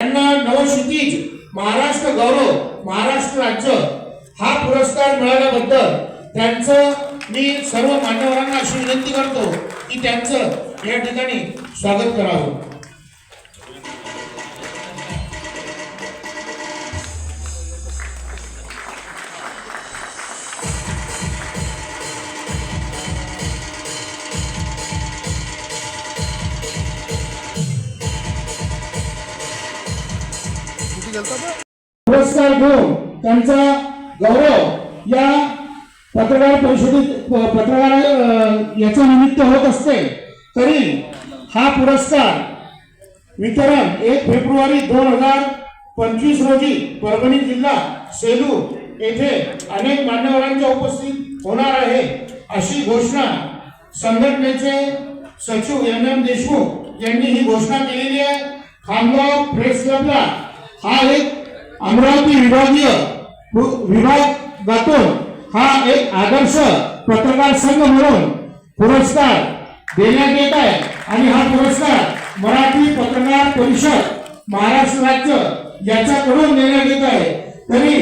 त्यांना नवशितीज महाराष्ट्र गौरव महाराष्ट्र राज्य हा पुरस्कार मिळाल्याबद्दल त्यांचं मी सर्व मान्यवरांना अशी विनंती करतो की त्यांचं या ठिकाणी स्वागत करावं. पुरस्कार घेऊन हो. त्यांचा गौरव या पत्रकार परिषदेत पत्रकार याचं निमित्त होत असते. तरी हा पुरस्कार वितरण एक फेब्रुवारी दोन हजार पंचवीस रोजी परभणी जिल्हा सेलू येथे अनेक मान्यवरांच्या उपस्थित होणार आहे अशी घोषणा संघटनेचे सचिव एम एम देशमुख यांनी ही घोषणा केलेली आहे. खामगाव प्रेस क्लबला हा एक अमरावती विभागीय विभागातून हा एक आदर्श पत्रकार संघ म्हणून पुरस्कार देण्यात येत आहे. आणि हा पुरस्कार मराठी पत्रकार परिषद महाराष्ट्र राज्य याच्याकडून देण्यात येत आहे. तरी